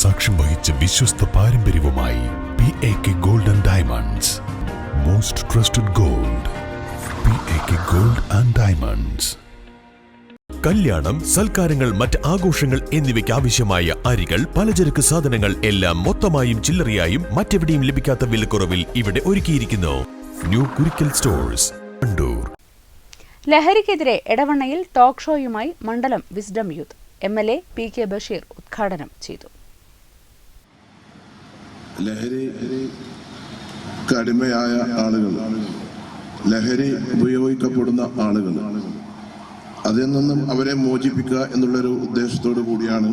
സാക്ഷ്യം വഹിച്ച വിശ്വസ്ത പാരമ്പര്യവുമായി P A K gold and diamonds most trusted gold P A K gold and diamonds കല്യാണം സൽക്കാരങ്ങൾ മറ്റ് ആഘോഷങ്ങൾ എന്നിവയ്ക്ക് ആവശ്യമായ അരികൾ പലചരക്ക് സാധനങ്ങൾ എല്ലാം മൊത്തമായും ചില്ലറയായും മറ്റെവിടെയും ലഭിക്കാത്ത വിലക്കുറവിൽ ഇവിടെ ഒരുക്കിയിരിക്കുന്നു. ന്യൂ കുരിക്കൽ സ്റ്റോഴ്സ് കണ്ടൂർ ലഹരിക്കെതിരെ എടവണ്ണയിൽ ടോക്ക് ഷോയുമായി മണ്ഡലം Wisdom Youth M L A P K Basheer ഉദ്ഘാടനം ചെയ്തു. ലഹരി കടിമയായ ആളുകൾ ലഹരി ഉപയോഗിക്കപ്പെടുന്ന ആളുകൾ. അതിൽ നിന്നും അവരെ മോചിപ്പിക്കുക എന്നുള്ളൊരു ഉദ്ദേശത്തോടു കൂടിയാണ്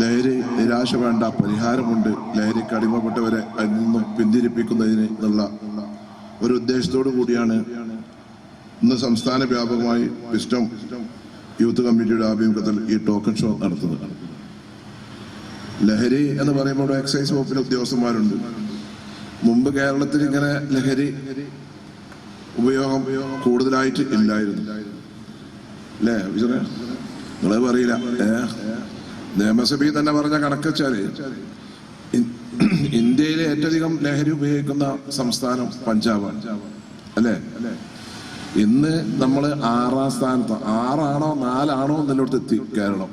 ലഹരി നിരാശ വേണ്ട പരിഹാരമുണ്ട്. ലഹരി കടിമപ്പെട്ടവരെ അതിൽ നിന്നും പിന്തിരിപ്പിക്കുന്നതിന് എന്നുള്ള ഒരു ഉദ്ദേശത്തോടു കൂടിയാണ് ഇന്ന് സംസ്ഥാന വ്യാപകമായി വിസ്റ്റം യൂത്ത് കമ്മിറ്റിയുടെ ആഭിമുഖ്യത്തിൽ ഈ ടോക്കൺ ഷോ നടത്തുന്നത്. ലഹരി എന്ന് പറയുമ്പോൾ എക്സൈസ് വകുപ്പിലെ ഉദ്യോഗസ്ഥന്മാരുണ്ട്. മുമ്പ് കേരളത്തിൽ ഇങ്ങനെ ലഹരി ഉപയോഗം കൂടുതലായിട്ട് ഇല്ലായിരുന്നു. അല്ലേ നിങ്ങളെ പറയില്ല. ഏ? നിയമസഭയിൽ തന്നെ പറഞ്ഞ കണക്ക് വെച്ചാൽ ഇന്ത്യയിലെ ഏറ്റവും ലഹരി ഉപയോഗിക്കുന്ന സംസ്ഥാനം പഞ്ചാബാണ്. അല്ലേ? ഇന്ന് നമ്മൾ ആറാം സ്ഥാനത്ത്. ആറാണോ നാലാണോ എന്നുള്ളടത്ത് എത്തി കേരളം.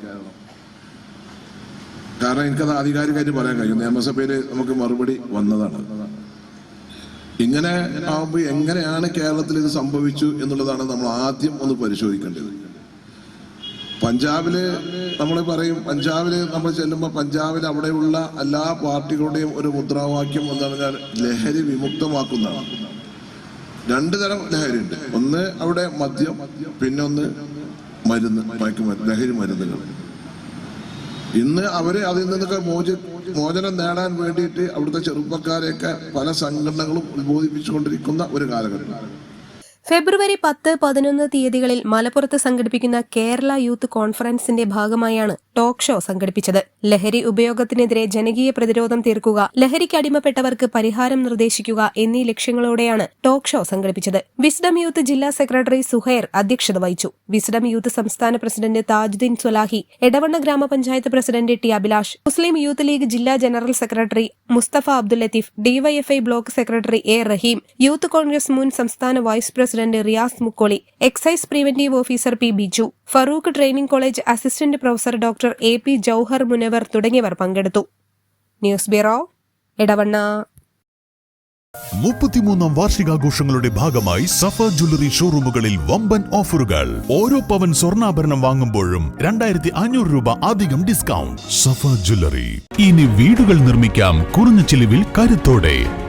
കാരണം എനിക്കത് ആധികാരികമായിട്ട് പറയാൻ കഴിയും. നിയമസഭയിൽ നമുക്ക് മറുപടി വന്നതാണ്. ഇങ്ങനെ ആവുമ്പോൾ എങ്ങനെയാണ് കേരളത്തിൽ ഇത് സംഭവിച്ചു എന്നുള്ളതാണ് നമ്മൾ ആദ്യം ഒന്ന് പരിശോധിക്കേണ്ടത്. പഞ്ചാബിൽ നമ്മൾ പറയും പഞ്ചാബിൽ നമ്മൾ ചെല്ലുമ്പോൾ പഞ്ചാബിൽ അവിടെയുള്ള എല്ലാ പാർട്ടികളുടെയും ഒരു മുദ്രാവാക്യം എന്ന് പറഞ്ഞാൽ ലഹരി വിമുക്തമാക്കുന്നതാണ്. രണ്ടു തരം ലഹരി ഉണ്ട് ഒന്ന് അവിടെ മദ്യം പിന്നൊന്ന് മരുന്ന് മയക്കുമരുന്ന് ലഹരി മരുന്നുകൾ. ഇന്ന് അവർ അതിൽ നിന്നൊക്കെ മോച മോചനം നേടാൻ വേണ്ടിയിട്ട് അവിടുത്തെ ചെറുപ്പക്കാരെയൊക്കെ പല സംഘടനകളും ഉത്ബോധിപ്പിച്ചുകൊണ്ടിരിക്കുന്ന ഒരു കാലഘട്ടം. ഫെബ്രുവരി പത്ത് പതിനൊന്ന് തീയതികളിൽ മലപ്പുറത്ത് സംഘടിപ്പിക്കുന്ന കേരള യൂത്ത് കോൺഫറൻസിന്റെ ഭാഗമായാണ് ടോക്ക് ഷോ സംഘടിപ്പിച്ചത്. ലഹരി ഉപയോഗത്തിനെതിരെ ജനകീയ പ്രതിരോധം തീർക്കുക ലഹരിക്ക് അടിമപ്പെട്ടവർക്ക് പരിഹാരം നിർദ്ദേശിക്കുക എന്നീ ലക്ഷ്യങ്ങളോടെയാണ് ടോക്ക് ഷോ സംഘടിപ്പിച്ചത്. വിസ്ഡം യൂത്ത് ജില്ലാ സെക്രട്ടറി സുഹൈർ അധ്യക്ഷത വഹിച്ചു. വിസ്ഡം യൂത്ത് സംസ്ഥാന പ്രസിഡന്റ് താജുദ്ദീൻ സുലാഹി എടവണ്ണ ഗ്രാമപഞ്ചായത്ത് president T Abhilash Muslim Youth League ജില്ലാ general secretary Mustafa Abdul Latheef DYFI block secretary A Raheem Youth Congress മുൻ സംസ്ഥാന vice president Riyas Mukkoli excise preventive officer P Biju Farook training college assistant professor doctor A P Jouhar Munavar തുടങ്ങിയവർ പങ്കെടുത്തു. News bureau Edavanna മുപ്പത്തിമൂന്നാം വാർഷികാഘോഷങ്ങളുടെ ഭാഗമായി സഫ jewellery ഷോറൂമുകളിൽ വമ്പൻ ഓഫറുകൾ. ഓരോ പവൻ സ്വർണാഭരണം വാങ്ങുമ്പോഴും രണ്ടായിരത്തി അഞ്ഞൂറ് രൂപ അധികം ഡിസ്കൗണ്ട്. സഫ ജ്വല്ലറി. ഇനി വീടുകൾ നിർമ്മിക്കാം. കുറഞ്ഞ ചിലവിൽ കരുത്തോടെ.